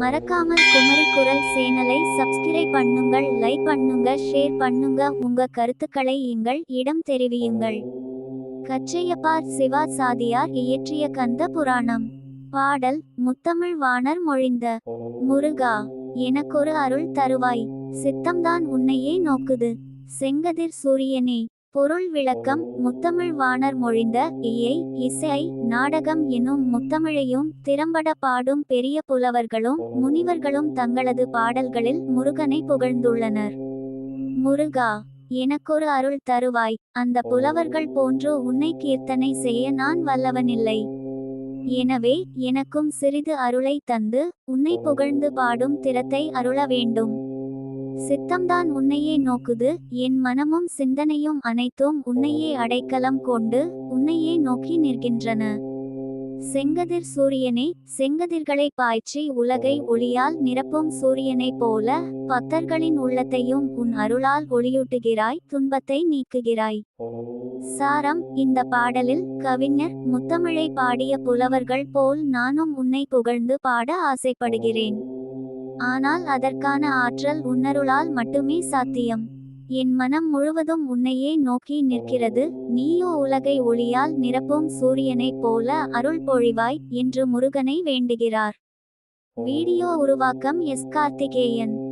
மறக்காமல் குமரி குரல் சேனலை சப்ஸ்கிரைப் பண்ணுங்கள் லைக் பண்ணுங்க ஷேர் பண்ணுங்க. உங்க கருத்துக்களை எங்கள் இடம் தெரிவியுங்கள். கச்சையப்பார் சிவா சாதியார் இயற்றிய கந்த புராணம். பாடல் முத்தமிழ் வாணர் மொழிந்த. முருகா எனக்கொரு அருள் தருவாய். சித்தம்தான் உன்னையே நோக்குது. செங்கதிர் சூரியனே. பொருள் விளக்கம் முத்தமிழ் வாணர் மொழிந்த இயை இசை நாடகம் எனும் முத்தமிழையும் திறம்பட பாடும் பெரிய புலவர்களும் முனிவர்களும் தங்களது பாடல்களில் முருகனை புகழ்ந்துள்ளனர். முருகா எனக்கொரு அருள் தருவாய். அந்த புலவர்கள் போன்று உன்னை கீர்த்தனை செய்ய நான் வல்லவனில்லை. எனவே எனக்கும் சிறிது அருளை தந்து உன்னை புகழ்ந்து பாடும் திறத்தை அருள வேண்டும். சித்தம்தான் உன்னையே நோக்குது என் மனமும் சிந்தனையும் அனைத்தும் உன்னையே அடைக்கலம் கொண்டு உன்னையே நோக்கி நிற்கின்றன. செங்கதிர் சூரியனே செங்கதிர்களை பாய்ச்சி உலகை ஒளியால் நிரப்பும் சூரியனைப் போல பக்தர்களின் உள்ளத்தையும் உன் அருளால் ஒளியூட்டுகிறாய் துன்பத்தை நீக்குகிறாய். சாரம் இந்த பாடலில் கவிஞர் முத்தமிழை பாடிய புலவர்கள் போல் நானும் உன்னை புகழ்ந்து பாட ஆசைப்படுகிறேன். ஆனால் அதற்கான ஆற்றல் உன்னருளால் மட்டுமே சாத்தியம். என் மனம் முழுவதும் உன்னையே நோக்கி நிற்கிறது. நீயோ உலகை ஒளியால் நிரப்பும் சூரியனைப் போல அருள் பொழிவாய் என்று முருகனை வேண்டுகிறார். வீடியோ உருவாக்கம் எஸ் கார்த்திகேயன்.